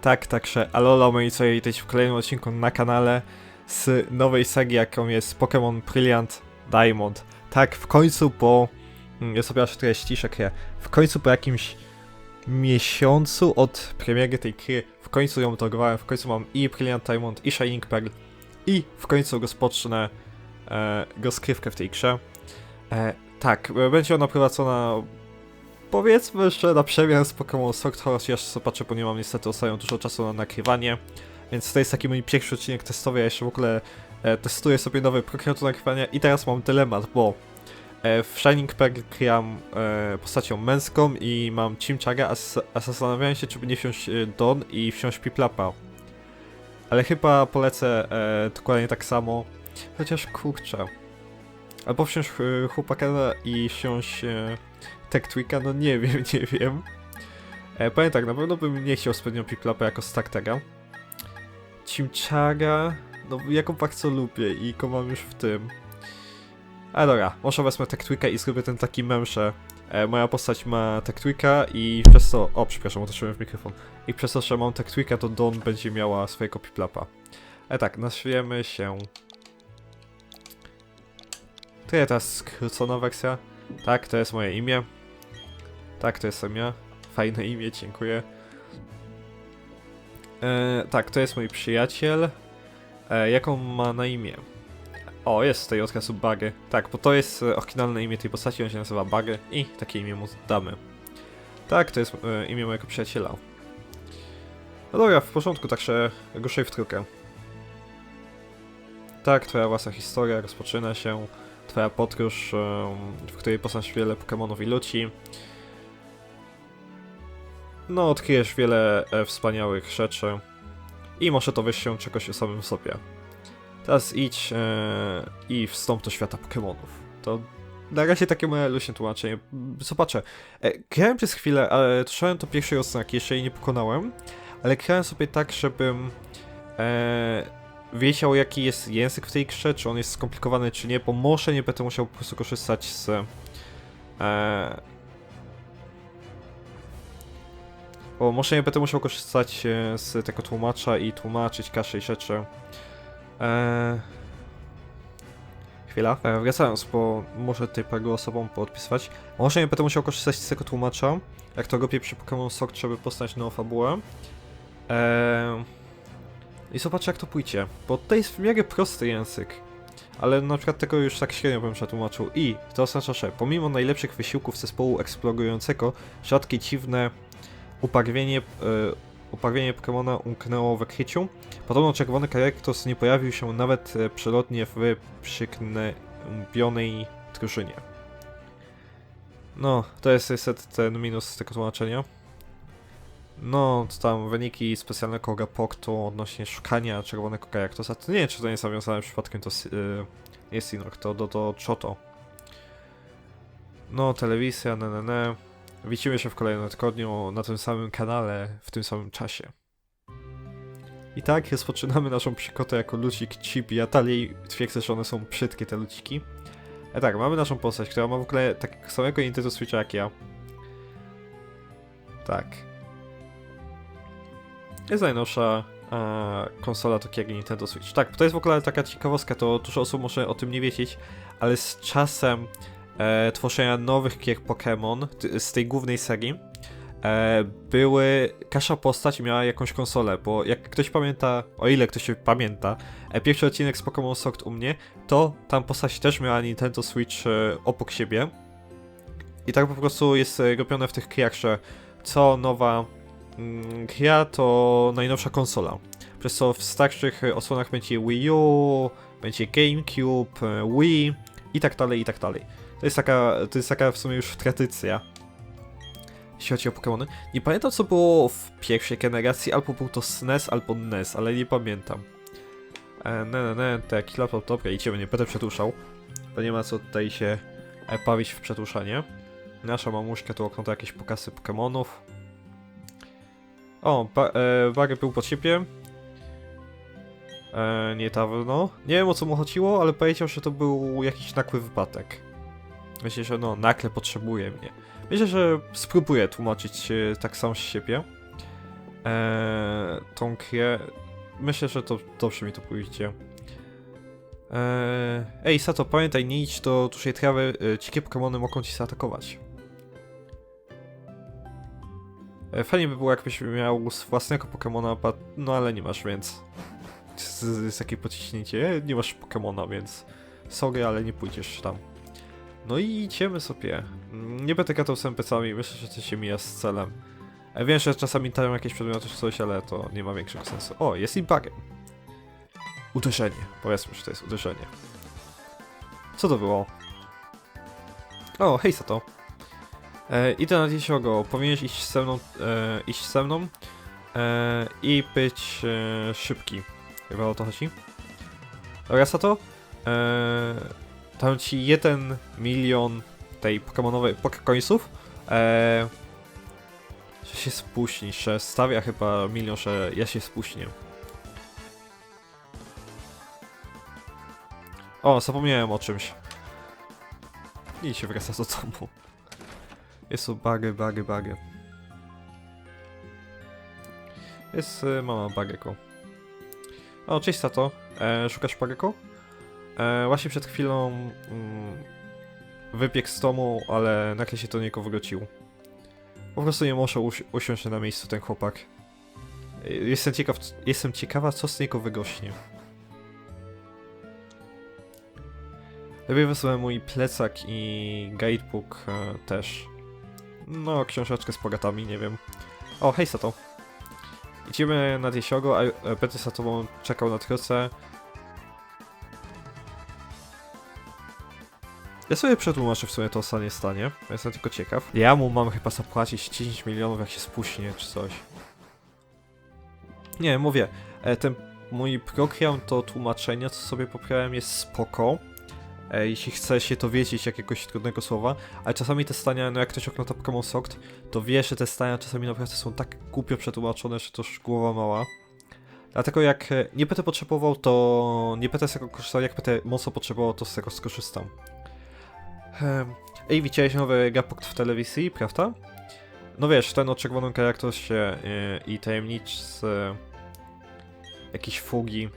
Tak, także alola moi co witajcie w kolejnym odcinku na kanale z nowej sagi, jaką jest Pokémon Brilliant Diamond. Tak, w końcu po... mm, Ja sobie aż trochę ściszę kryję. W końcu po jakimś miesiącu od premiery tej gry, w końcu ją dogrywałem, w końcu mam i Brilliant Diamond, i Shining Pearl, i w końcu rozpocznę e, rozkrywkę w tej grze. E, tak, e, będzie ona prowadzona powiedzmy, że na przemian z Pokémon Sword, chociaż zobaczę, bo nie mam niestety ostatnio dużo czasu na nagrywanie, więc to jest taki mój pierwszy odcinek testowy, ja jeszcze w ogóle e, testuję sobie nowy program do nagrywania i teraz mam dylemat, bo e, w Shining Pearl gram e, postacią męską i mam Chimchaga, a, a zastanawiałem się, czy by nie wziąć e, Don i wziąć Piplapa. Ale chyba polecę e, dokładnie tak samo, chociaż kurczę. Albo wziąć e, chłopaka i wziąć e, Tech Tweaka, no nie wiem, nie wiem. E, powiem tak, na pewno bym nie chciał spędzić Piplapa jako startera. Chimchara, no jaką bardzo lubię i go mam już w tym. Ale dobra, może wezmę Tech Tweaka i zrobię ten taki mem, że e, moja postać ma Tech Tweaka i przez to... O, przepraszam, uderzyłem w mikrofon. I przez to, że mam Tech Tweaka, to Dawn będzie miała swojego Piplapa. Ale tak, nazwiemy się... To jest ta skrócona wersja. Tak, to jest moje imię. Tak, to jestem ja. Fajne imię, dziękuję. E, tak, to jest mój przyjaciel. E, jaką ma na imię? O, jest tutaj od razu Buggy. Tak, bo to jest e, oryginalne imię tej postaci, on się nazywa Buggy i takie imię mu damy. Tak, to jest e, imię mojego przyjaciela. No dobra, w porządku, także ruszaj w trójkę. Tak, twoja własna historia rozpoczyna się. Twoja podróż, w której poznasz wiele Pokemonów i ludzi. No, odkryjesz wiele e, wspaniałych rzeczy. I może to się czegoś o samym sobie. Teraz idź e, i wstąp do świata Pokemonów. To na razie takie moje luźne tłumaczenie. Zobaczę. E, grałem przez chwilę, ale trzymałem to pierwszej oznaki, jeszcze jej nie pokonałem. Ale grałem sobie tak, żebym e, wiedział jaki jest język w tej grze, czy on jest skomplikowany, czy nie, bo może nie będę musiał po prostu korzystać z e, bo może nie będę musiał korzystać e, z tego tłumacza i tłumaczyć każdej rzeczy. E, chwila. E, wracając, bo muszę tutaj paru osobom podpisywać. Może nie będę musiał korzystać z tego tłumacza, jak to robię przy Pokémon Sword, żeby poznać nową fabułę. E, i zobaczę jak to pójdzie, bo to jest w miarę prosty język. Ale na przykład tego już tak średnio bym przetłumaczył. I to oznacza, że pomimo najlepszych wysiłków zespołu eksplorującego, rzadkie dziwne ubarwienie, e, ubarwienie Pokemona umknęło w kryciu. Podobno czerwony Karektos nie pojawił się nawet e, przelotnie w przyknębionej drużynie. No, to jest niestety ten minus z tego tłumaczenia. No, to tam wyniki specjalnego raportu odnośnie szukania czerwonego Kajaktosa. To nie wiem, czy to nie jest nawiązane przypadkiem to yy, nie Sinok, to do, do Choto. No, telewizja, ne, ne, ne. Widzimy się w kolejnym tygodniu na tym samym kanale, w tym samym czasie. I tak rozpoczynamy naszą przygodę jako lucik chip. Ja dalej twierdzę, że one są brzydkie te luciki. E tak, mamy naszą postać, która ma w ogóle tak samego Nintendo Switcha jak ja. Tak. Jest najnowsza e, konsola takiego jak Nintendo Switch. Tak, to jest w ogóle taka ciekawostka, to dużo osób może o tym nie wiedzieć, ale z czasem e, tworzenia nowych gier Pokémon z tej głównej serii e, były, każda postać miała jakąś konsolę, bo jak ktoś pamięta, o ile ktoś pamięta, e, pierwszy odcinek z Pokémon Sword u mnie, to tam postać też miała Nintendo Switch e, obok siebie. I tak po prostu jest e, robione w tych grach, co nowa mm, gra to najnowsza konsola. Przez co w starszych e, odsłonach będzie Wii U, będzie GameCube, e, Wii i tak dalej, i tak dalej. To jest taka, to jest taka w sumie już tradycja. Jeśli chodzi o Pokémony. Nie pamiętam co było w pierwszej generacji, albo był to SNES, albo NES, ale nie pamiętam. E, ne, ne, ne, to jakiś laptop, dobra, idziemy, nie będę przedłuszał. Bo nie ma co tutaj się e, bawić w przedłuszanie. Nasza mamuśka tu ogląda jakieś pokazy Pokémonów. O, e, był pod ciebie. E, niedawno. Nie wiem o co mu chodziło, ale powiedział, że to był jakiś nagły wypadek. Myślę, że no, nagle potrzebuje mnie. Myślę, że spróbuję tłumaczyć e, tak sam z siebie. e, tą krę. Myślę, że to dobrze mi to pójdzie. E, ej, Sato, pamiętaj, nie idź do dużej trawy, e, dzikie Pokemony mogą ci zaatakować. Fajnie by było, jakbyś miał z własnego Pokemona, no ale nie masz, więc... Z takie pociśnięcie, E, nie masz Pokemona, więc... Sorry, ale nie pójdziesz tam. No i idziemy sobie. Mm, Nie będę gadał z NPC-ami, myślę, że to się mija z celem. Ja wiem, że czasami dają jakieś przedmioty czy coś, ale to nie ma większego sensu. O, jest i bugiem. Uderzenie. Powiedzmy, że to jest uderzenie. Co to było? O, hej Sato. E, idę na jesiogo. Powinieneś iść ze mną, e, iść ze mną e, i być e, szybki. Chyba o to chodzi. Dobra, Sato. E, dam ci jeden milion tej pokemonowej pokecoinsów. E, że się spóźnisz, że stawia chyba milion, że ja się spóźnię. O, zapomniałem o czymś. I się wraca do domu. Tu buggy, buggy, buggy. Jest y, mama Bageko. O, cześć Sato. E, szukasz Bageko? E, właśnie przed chwilą mm, wybiegł z domu, ale nagle się do niego wrócił. Po prostu nie może usi usiąść na miejscu ten chłopak. E, Jestem ciekaw, jestem ciekawa, co z niego wygośnie. Lepiej wezmę mój plecak i guidebook e, też. No, książeczkę z pogatami, nie wiem. O, hej Sato. Idziemy nad jesiogo, a e, będę za tobą czekał na troce. Ja sobie przetłumaczę w sumie to stanie stanie. Jestem tylko ciekaw. Ja mu mam chyba zapłacić 10 milionów, jak się spuśnie, czy coś. Nie, mówię. E, ten mój program to tłumaczenia, co sobie poprawiałem, jest spoko. E, jeśli chce się to wiedzieć jakiegoś trudnego słowa, ale czasami te stania, no jak ktoś ogląda Pokémon Soft, to wie, że te stania czasami naprawdę są tak głupio przetłumaczone, że to już głowa mała. Dlatego jak e, nie będę potrzebował, to nie będę z tego korzystał, jak będę mocno potrzebował, to z tego skorzystam. Em, Ej, widziałeś nowy raport w telewizji, prawda? No wiesz, ten o czerwonym charakterze e, i tajemnic e, jakiejś fugi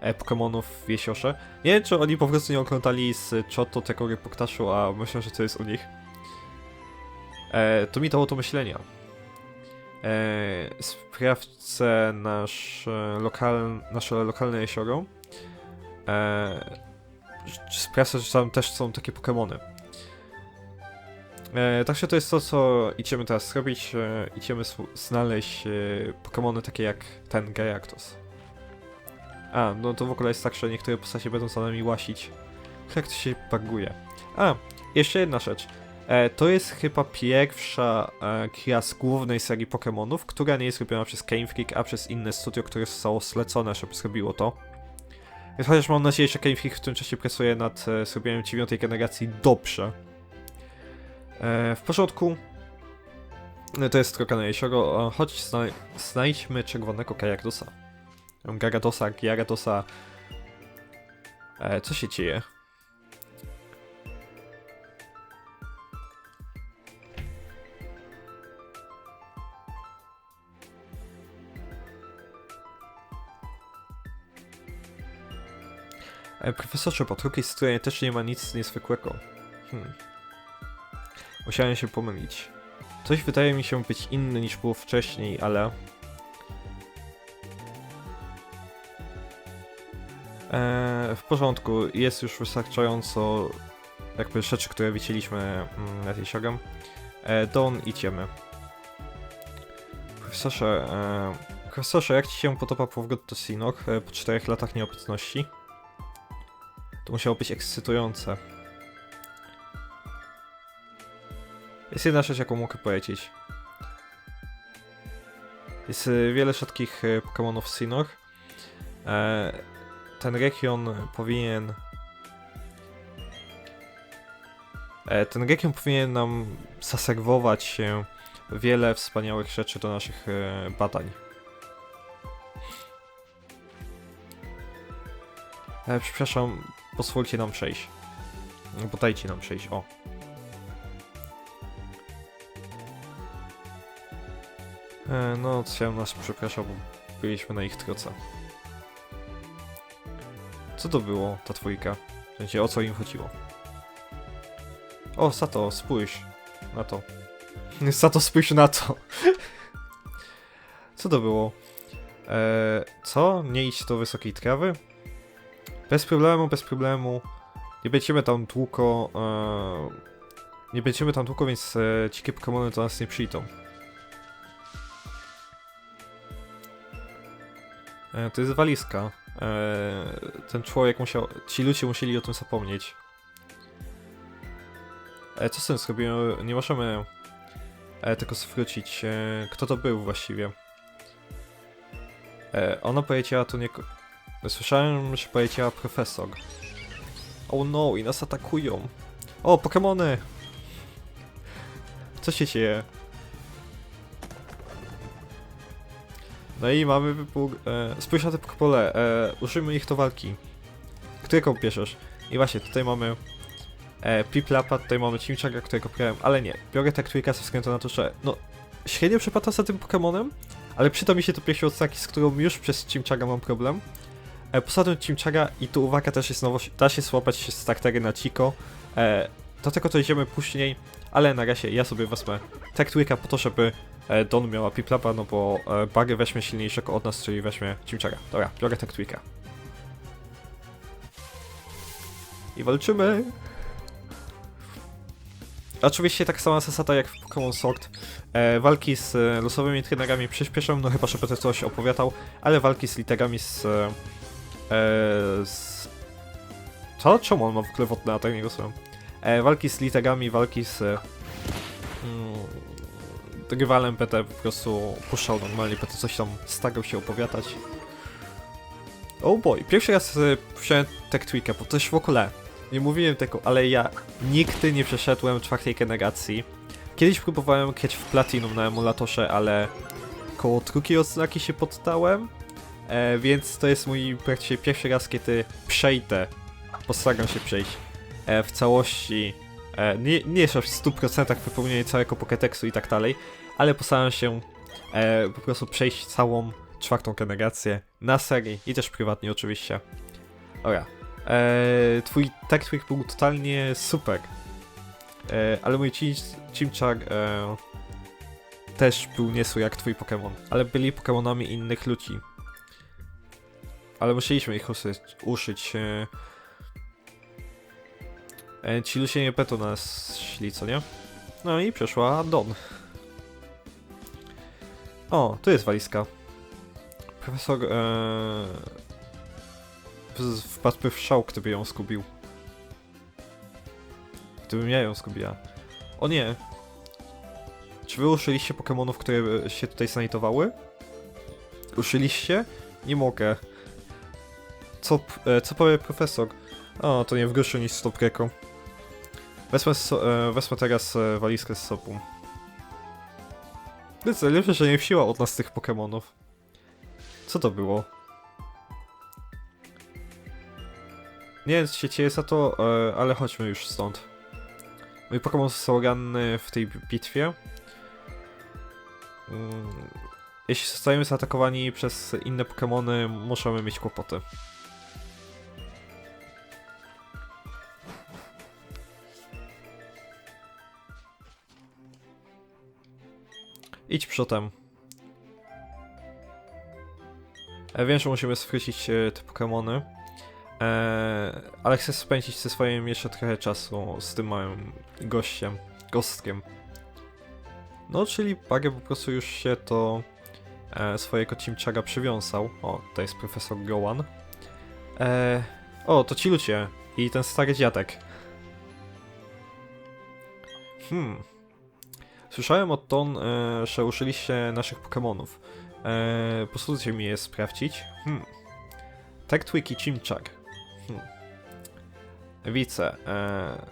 e, Pokemonów w Jesiorze. Nie wiem, czy oni po prostu nie oglądali z czoto tego reportażu, a myślę, że to jest u nich. E, to mi dało do myślenia. E, sprawdźcie nasz, lokal, nasze lokalne jezioro. E, sprawdźcie, że tam też są takie Pokemony. E, także to jest to, co idziemy teraz zrobić. E, idziemy znaleźć e, Pokemony takie jak ten Gyarados. A, no to w ogóle jest tak, że niektóre postacie będą za nami łasić. Jak to się buguje. A, jeszcze jedna rzecz. E, to jest chyba pierwsza e, gra z głównej serii Pokémonów, która nie jest robiona przez Game Freak, a przez inne studio, które zostało zlecone, żeby zrobiło to. Więc chociaż mam nadzieję, że Game Freak w tym czasie pracuje nad e, zrobieniem dziewiątej generacji dobrze. E, w porządku. E, To jest na jezioro. E, Chodź, zna znajdźmy czerwonego Gyaradosa. Garadosa, Gyaradosa. E, co się dzieje? E, profesorze, po drugiej stronie też nie ma nic niezwykłego. Hmm. Musiałem się pomylić. Coś wydaje mi się być inne niż było wcześniej, ale... Eee, w porządku, jest już wystarczająco jakby rzeczy, które widzieliśmy mm, nad jeziorem. E, Don, idziemy. Profesorze, e, profesorze, jak ci się podoba powrót do Sinnoh e, po czterech latach nieobecności? To musiało być ekscytujące. Jest jedna rzecz, jaką mogę powiedzieć. Jest y, wiele rzadkich Pokémonów w Sinnoh. E, ten region powinien... E, ten region powinien nam zaserwować się wiele wspaniałych rzeczy do naszych e, badań. E, przepraszam, pozwólcie nam przejść. No, Bo dajcie nam przejść, o. E, no, chciałem nas przepraszał, bo byliśmy na ich troce. Co to było, ta dwójka? W sensie, o co im chodziło? O, Sato, spójrz na to. Sato, spójrz na to. Co to było? Eee, co? Nie iść do wysokiej trawy? Bez problemu, bez problemu. Nie będziemy tam długo... Eee, nie będziemy tam długo, więc e, dzikie Pokemony do nas nie przyjdą. E, to jest walizka. E, ten człowiek musiał... Ci ludzie musieli o tym zapomnieć. E, co z tym zrobimy? Nie możemy e, tego zwrócić. E, kto to był właściwie? Ona powiedziała to nie... Słyszałem, że powiedziała profesor. Oh no, i nas atakują. O, Pokemony! Co się dzieje? No i mamy wybór. E, spójrz na te Pokepole. E, użyjmy ich do walki. Którego bierzesz? I właśnie, tutaj mamy e, Piplapa, tutaj mamy Chimchara, którego brałem, ale nie. Biorę Tactwika ze względu na to, że no, średnio przepada za tym Pokemonem, ale przyda mi się to pierwszy odstaki, z którą już przez Chimchara mam problem. E, poza tym Chimchara, i tu uwaga, też jest nowość, da się słapać startery na Chico. E, do tego to idziemy później, ale na razie ja sobie wezmę Tactwika po to, żeby e, Don miała Piplapa, no bo e, Buggy weźmie silniejszego od nas, czyli weźmie Chimchara. Dobra, biorę Tactwika. I walczymy! Oczywiście tak sama zasada jak w Pokémon Sword. E, walki z e, losowymi trenerami przyspieszą, no chyba, że będę coś opowiadał, ale walki z literami z... E, e, z... Co? Czemu on ma w ogóle wodne atak, nie rozumiem. E, walki z literami, walki z... E, mm, rywalem będę po prostu puszczał normalnie, będę coś tam starał się opowiadać. Oh boy, pierwszy raz e, wziąłem Tech Tweaka, bo też w ogóle nie mówiłem tego, ale ja nigdy nie przeszedłem czwartej generacji. Kiedyś próbowałem grać w Platinum na emulatorze, ale koło drugiej odznaki się poddałem, e, więc to jest mój praktycznie pierwszy raz, kiedy przejdę, postaram się przejść w całości, e, nie, nie jeszcze w 100% wypełnienie całego Pokédexu i tak dalej, ale postaram się e, po prostu przejść całą czwartą generację na serii i też prywatnie oczywiście. Dobra, E, twój Tactwig był totalnie super. E, ale mój Chimchar e, też był niesły jak twój Pokémon. Ale byli Pokémonami innych ludzi. Ale musieliśmy ich uszyć. uszyć. E, e, ci ludzie nie będą nas szli, co nie? No i przeszła Don. O, tu jest walizka. Profesor... E, wpadłby w szał, gdyby ją zgubił. Gdybym ja ją zgubiła. O nie! Czy wy uszyliście Pokemonów, które się tutaj sanitowały? Uszyliście? Nie mogę. Co, e, co powie profesor? O, to nie w groszu nic dobrego. Wezmę, so, e, wezmę teraz e, walizkę z sobą. Najlepsze, że nie wsiła od nas tych Pokemonów. Co to było? Nie wiem, co się za to, e, ale chodźmy już stąd. Mój Pokémon został ranny w tej bitwie. Mm, Jeśli zostajemy zaatakowani przez inne Pokémony, możemy mieć kłopoty. Idź przodem. Ja wiem, że musimy schwycić e, te Pokémony. Eee, ale chcę spędzić ze swoim jeszcze trochę czasu z tym małym gościem, gostkiem. No, czyli Bagę po prostu już się do e, swojego Chimchara przywiązał. O, to jest profesor Gowan. Eee, o, to ci ludzie i ten stary dziadek. Hmm. Słyszałem od Ton, e, że użyliście naszych Pokemonów. E, posłuchajcie mi je sprawdzić. Hmm. Tactwig i Chimchar. Hmm. Widzę. E,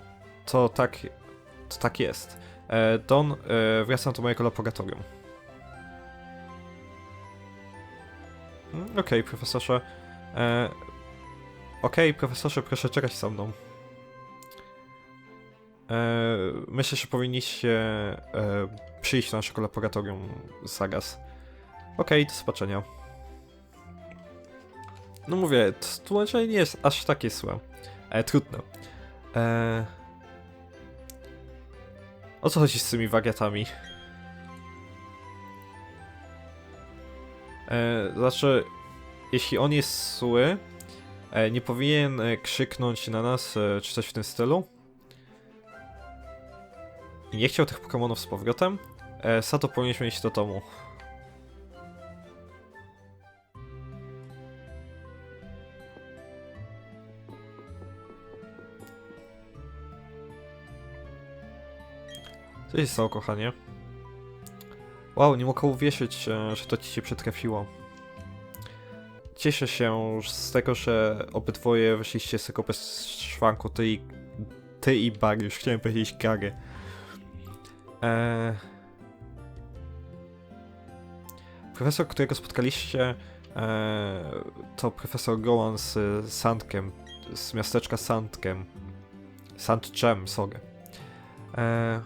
to tak. To tak jest. E, Don, e, wracam do mojego laboratorium. Hmm, Okej, profesorze. E, Okej, profesorze, proszę czekać za mną. E, myślę, że powinniście e, przyjść do naszego laboratorium zaraz. Okej, do zobaczenia. No mówię, tłumaczenie nie jest aż takie złe. E, trudno. E... O co chodzi z tymi wariatami? E, znaczy, jeśli on jest zły, e, nie powinien e, krzyknąć na nas, e, czy coś w tym stylu. Nie chciał tych Pokémonów z powrotem. E, Sato powinniśmy iść do domu. Co się stało, kochanie? Wow, nie mogę uwierzyć, e, że to ci się przytrafiło. Cieszę się z tego, że obydwoje wyszliście z tego bez szwanku, ty i, ty i Bag, już chciałem powiedzieć Gary. Eee... Profesor, którego spotkaliście, eee, to profesor Gowan z e, Sandkiem, z miasteczka Sandkiem. Sandchem, sorry. Eee...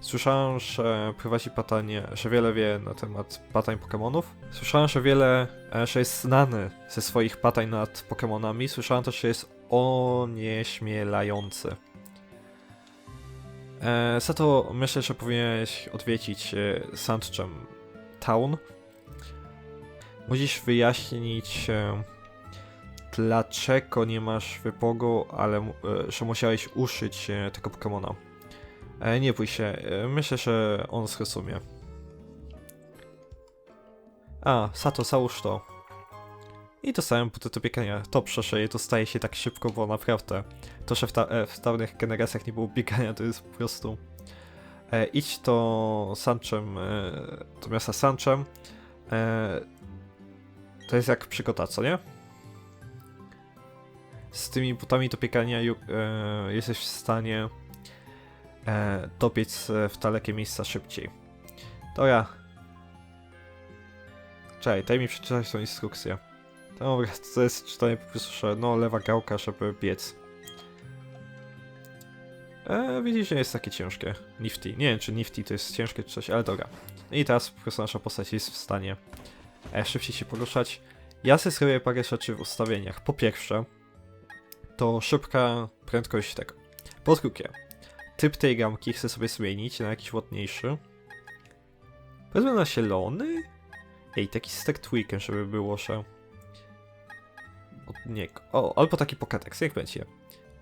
Słyszałem, że prowadzi patanie, że wiele wie na temat patań Pokémonów. Słyszałem, że wiele, e, że jest znany ze swoich patań nad Pokémonami. Słyszałem też, że jest onieśmielający. E, za to myślę, że powinieneś odwiedzić e, Sandchem Town. Musisz wyjaśnić, e, dlaczego nie masz wypogu, ale e, że musiałeś uszyć e, tego Pokémona. E, nie bój się, e, myślę, że on zrozumie. A, Sato, załóż to. I dostałem buty do biegania. To przeszeje, to staje się tak szybko, bo naprawdę to, że w, ta, e, w dawnych generacjach nie było biegania, to jest po prostu... E, idź to Sanchem, e, do miasta Sanchem. E, to jest jak przygoda, co nie? Z tymi butami do e, jesteś w stanie e, dobiec e, w dalekie miejsca szybciej. To ja. Czekaj, daj mi przeczytać tą instrukcję. Dobra, to jest czytanie po prostu, no lewa gałka, żeby biec. E, widzisz, że jest takie ciężkie. Nifty. Nie wiem, czy Nifty to jest ciężkie czy coś, ale dobra. I teraz po prostu nasza postać jest w stanie e, szybciej się poruszać. Ja sobie zrobię parę rzeczy w ustawieniach. Po pierwsze, to szybka prędkość tego. Po drugie, typ tej gamki chcę sobie zmienić na jakiś ładniejszy. Powiedzmy na zielony? Ej, taki stack weekend, żeby było, że... Od niego. O, albo taki Pokédex, jak będzie.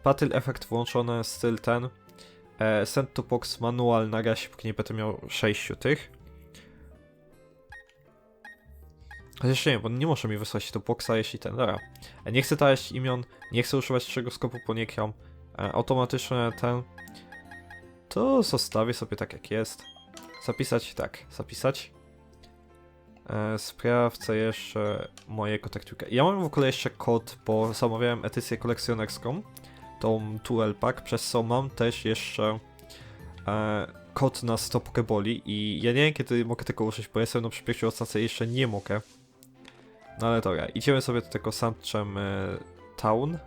Battle Effect włączone, styl ten. E, send to box manual na razie, póki nie będę miał 6 tych. Chociaż nie, bo nie może mi wysłać do boxa, jeśli ten, dobra. E, nie chcę dać imion, nie chcę używać czego skopu po niekiam. E, automatyczne ten. To zostawię sobie tak jak jest. Zapisać, tak, zapisać. E, sprawdzę jeszcze mojego tektuka. Ja mam w ogóle jeszcze kod, bo zamawiałem edycję kolekcjonerską, tą Duel Pack, przez co mam też jeszcze e, kod na 100 Pokeboli i ja nie wiem kiedy mogę tego użyć, bo jestem na przypięciu ostatniej jeszcze nie mogę. No ale dobra, idziemy sobie do tego Sandchem e, Town.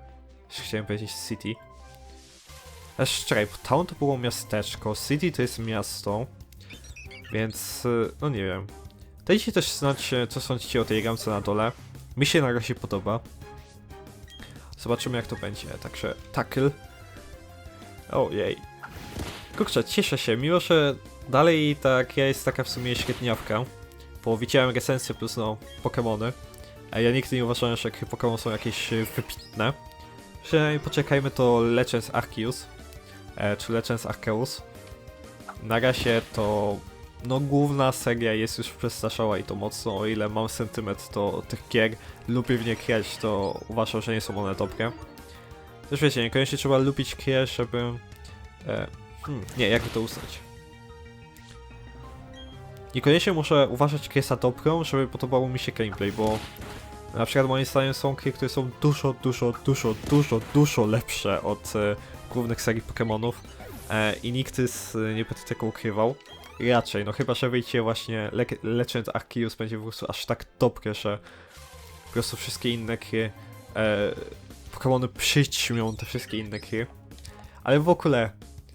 Chciałem powiedzieć City. Czekaj, bo Town to było miasteczko, City to jest miasto, więc e, no nie wiem. Dajcie też znać, e, co sądzicie o tej gamce na dole. Mi się na razie podoba. Zobaczymy jak to będzie. Także tackle. Ojej. Kurczę, cieszę się, mimo że dalej tak jest taka w sumie średniawka. Bo widziałem recenzję plus no Pokémony. A ja nigdy nie uważałem, że Pokémon są jakieś e, wybitne. Że poczekajmy to Legends Arceus. E, czy Legends Arceus. Na razie to no główna seria jest już przestarzała i to mocno, o ile mam sentyment do tych gier, lubię w nie grać, to uważam, że nie są one dobre. Też wiecie, niekoniecznie trzeba lubić gier, żeby... E, hmm, nie, jakby to uznać. Niekoniecznie muszę uważać grę za dobrą, żeby podobało mi się gameplay, bo na przykład moim zdaniem są gry, które są dużo, dużo, dużo, dużo, dużo lepsze od e, głównych serii Pokémonów e, i nikt z, nie będzie tego ukrywał. Raczej, no chyba, że wyjdzie właśnie Le Legend Arceus będzie po prostu aż tak dobre, że po prostu wszystkie inne gry e, Pokémony przyćmią te wszystkie inne gry. Ale w ogóle,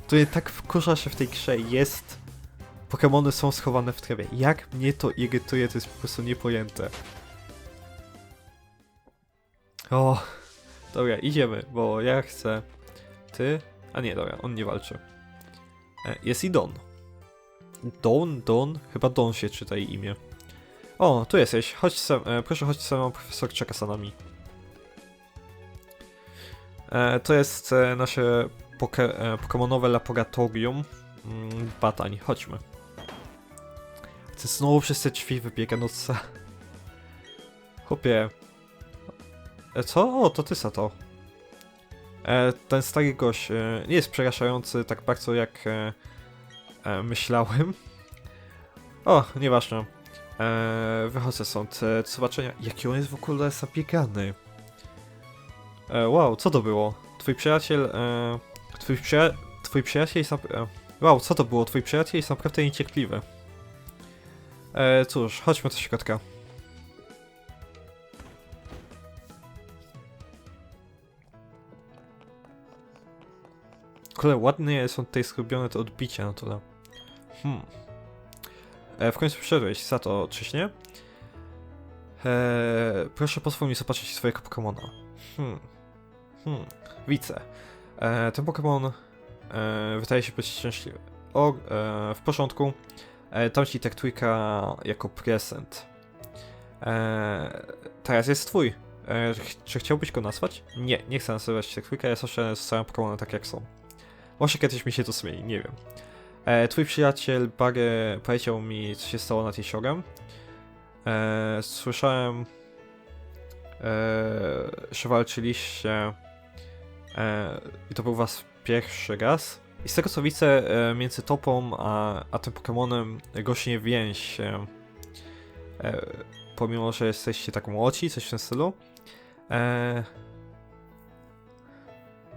to mnie tak wkurza, że w tej grze jest Pokemony są schowane w trawie. Jak mnie to irytuje, to jest po prostu niepojęte. O, dobra, idziemy, bo ja chcę. Ty? A nie, dobra, on nie walczy. E, Jest i Don. Don? Chyba Don się czyta jej imię. O, tu jesteś. Chodź sam, e, proszę chodź sam, profesor czeka za nami. E, to jest e, nasze poke, e, pokemonowe laboratorium mm, badań. Chodźmy. Chcę znowu przez te drzwi wybiega, no co? Chłopie. E, co? O, to ty Sato. E, ten stary gość e, nie jest przerażający tak bardzo jak e, e, myślałem. O, nieważne. E, wychodzę stąd. E, do zobaczenia. Jaki on jest w ogóle zabiegany. E, wow, co to było? Twój przyjaciel... E, twój, przyja twój przyjaciel jest... E, wow, co to było? Twój przyjaciel jest naprawdę niecierpliwy. E, cóż, chodźmy do środka. Kule, ładnie są tutaj skrobione te odbicia na tyle. Hmm. E, w końcu przyszedłeś, Sato, czyś nie? E, proszę pozwól mi zobaczyć swojego Pokemona. Hmm. Hmm. Widzę. E, ten Pokemon e, wydaje się być szczęśliwy. O, e, w porządku. E, dam ci Tektuika jako prezent. E, teraz jest twój. E, czy chciałbyś go nazwać? Nie, nie chcę nazywać Tektuika, ja zawsze zostawiam Pokemony tak jak są. Może kiedyś mi się to zmieni, nie wiem. E, twój przyjaciel Barry powiedział mi, co się stało nad jeziorem. E, słyszałem, e, że walczyliście e, i to był was pierwszy raz. I z tego co widzę, e, między topą a, a tym Pokemonem rośnie więź. E, e, pomimo, że jesteście tak młodzi, coś w tym stylu. E,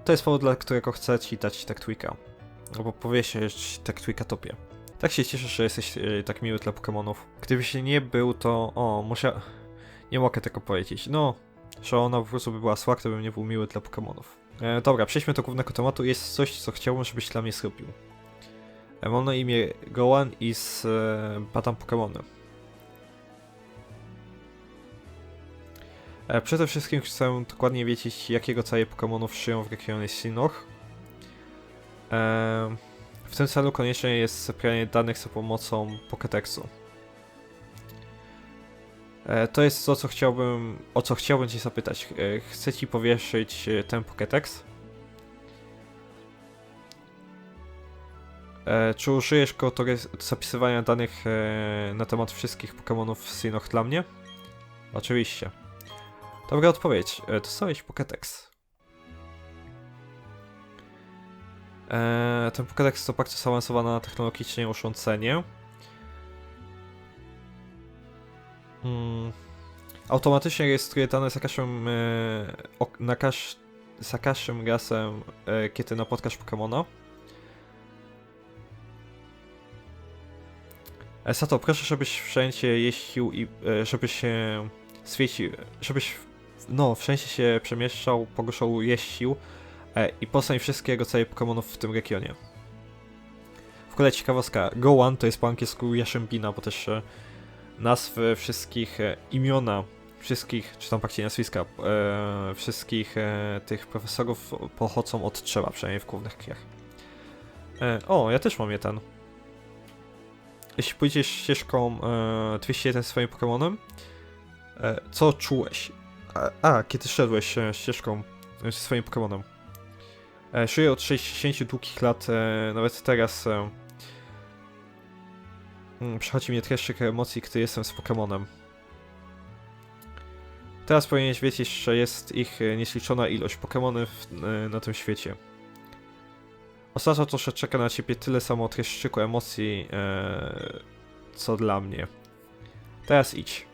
to jest powód, dla którego chcę ci dać tak tweaka. Albo powie się, że ci tak tweaka topie. Tak się cieszę, że jesteś e, tak miły dla Pokemonów. Gdybyś nie był, to... O, muszę... Nie mogę tego powiedzieć. No, że ona po prostu by była zła, gdybym nie był miły dla Pokemonów. E, dobra, przejdźmy do głównego tematu. Jest coś, co chciałbym, żebyś dla mnie zrobił. E, mam na imię Gohan i z e, badam Pokemony. E, przede wszystkim chcę dokładnie wiedzieć, jakiego rodzaju Pokemonów żyją w regionie Sinnoh. W tym celu konieczne jest zebranie danych za pomocą Pokédexu. E, to jest to, co chciałbym, o co chciałbym Cię zapytać. E, chcę Ci powieszyć e, ten Pokédex. E, czy użyjesz go do zapisywania danych na temat wszystkich Pokémonów w Sinnoh dla mnie? Oczywiście. Dobra odpowiedź. Dostałeś Pokédex. Ten Pokédex to bardzo zaawansowane technologicznie urządzenie. Mm. Automatycznie rejestruje dane za każdym, e, na każ, za każdym razem, e, kiedy napotkasz Pokemona. E, Sato, proszę, żebyś wszędzie jeździł i e, żebyś się świecił, żebyś no, wszędzie się przemieszczał, poruszał, jeździł e, i poznań wszystkie rodzaje Pokemonów w tym regionie. W ogóle ciekawostka, Gowan to jest po angielsku Jaszębina, bo też e, nazwy wszystkich, e, imiona wszystkich, czy tam bardziej nazwiska, e, wszystkich e, tych profesorów pochodzą od drzewa, przynajmniej w głównych krajach. E, o, ja też mam je ten. Jeśli pójdziesz ścieżką e, 201 swoim Pokemonem, e, co czułeś? A, a kiedy szedłeś e, ścieżką e, swoim Pokemonem. E, żyję od 60 długich lat, e, nawet teraz e, mm, przychodzi mnie dreszczyk emocji, gdy jestem z Pokemonem. Teraz powinieneś wiedzieć, że jest ich niezliczona ilość e, na tym świecie. Oznacza to, że czeka na ciebie tyle samo dreszczyku emocji, e, co dla mnie. Teraz idź.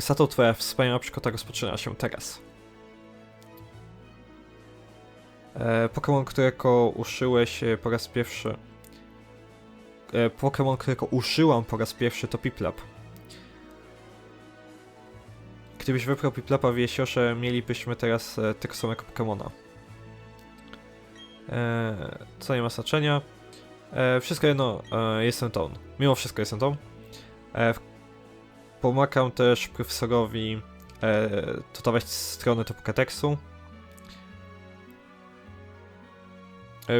Sato, twoja wspaniała przygoda rozpoczyna się teraz. Pokémon, którego uszyłeś e, po raz pierwszy. E, Pokémon, którego użyłam po raz pierwszy to Piplap. Gdybyś wybrał Piplapa w jeziorze, mielibyśmy teraz e, tego samego Pokémona. E, co nie ma znaczenia. E, wszystko jedno, e, jestem Ton. Mimo wszystko jestem. E, w- pomagam też profesorowi e, dodawać strony typu tekstu.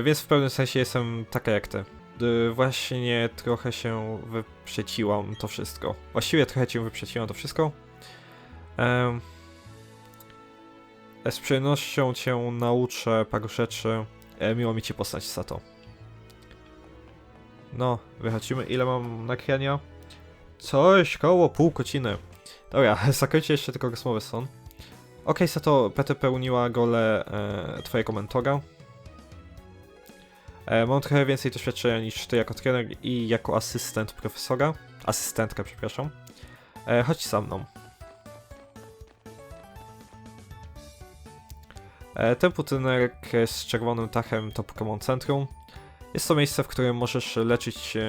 Więc w pewnym sensie jestem taka jak ty. D- właśnie trochę się wyprzeciłam to wszystko. Właściwie trochę cię wyprzeciłam to wszystko. Em, z przyjemnością cię nauczę paru rzeczy. E, miło mi cię poznać, Sato. No, wychodzimy. Ile mam nagrania? Coś koło pół godziny. Dobra, zakończę jeszcze tylko rozmowę Son. Okej, Sato, PT pełniła rolę e, twojego mentora. E, mam trochę więcej doświadczenia niż ty jako trener i jako asystent profesora. Asystentka, przepraszam. E, chodź za mną. E, ten budynek z czerwonym dachem to Pokémon Centrum. Jest to miejsce, w którym możesz leczyć e,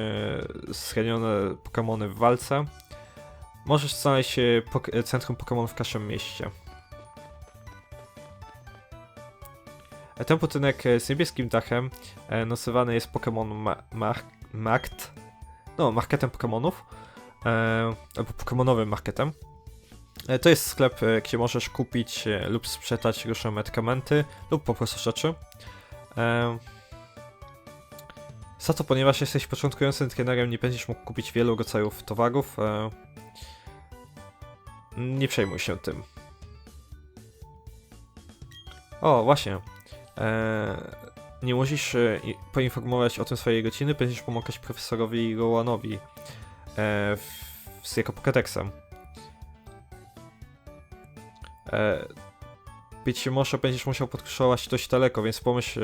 zranione Pokémony w walce. Możesz znaleźć centrum Pokémon w każdym mieście. Ten budynek e, z niebieskim dachem e, nazywany jest Pokémon ma- mar- Markt. No, marketem Pokémonów. E, albo Pokémonowym marketem. To jest sklep, gdzie możesz kupić lub sprzedać różne medykamenty lub po prostu rzeczy. Za to, ponieważ jesteś początkującym trenerem, nie będziesz mógł kupić wielu rodzajów towarów. Nie przejmuj się tym. O, właśnie. E, Nie musisz e, poinformować o tym swojej godziny, będziesz pomagać profesorowi Rowanowi e, z jego Pokédexem. Być może będziesz musiał podróżować dość daleko, więc pomyśl,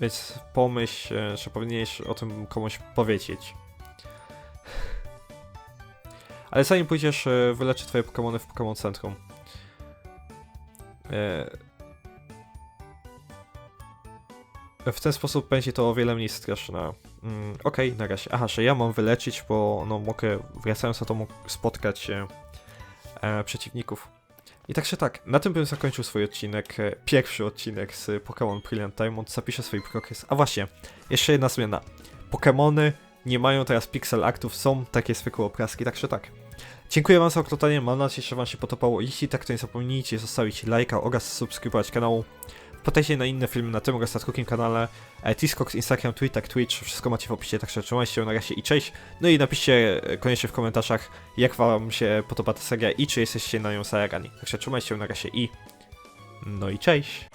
więc pomyśl, że powinieneś o tym komuś powiedzieć. Ale zanim pójdziesz, wyleczę twoje Pokémony w Pokémon Centrum. W ten sposób będzie to o wiele mniej straszne. Mm, Okej, na razie. Aha, że ja mam wyleczyć, bo no mogę, wracając na to, spotkać e, przeciwników. I także tak, na tym bym zakończył swój odcinek, e, pierwszy odcinek z Pokémon Brilliant Diamond, zapiszę swój progres. A właśnie, jeszcze jedna zmiana. Pokémony nie mają teraz pixel artów, są takie zwykłe obrazki, także tak. Dziękuję wam za oglądanie, mam nadzieję, że wam się podobało. Jeśli tak, to nie zapomnijcie zostawić lajka oraz subskrybować kanału. Wpadajcie na inne filmy na tym oraz na drugim kanale. E, Instagram, Twitter, Twitch, wszystko macie w opisie, także trzymajcie się na razie i cześć. No i napiszcie e, koniecznie w komentarzach, jak wam się podoba ta seria i czy jesteście na nią zajarani. Także trzymajcie się na razie i... No i cześć!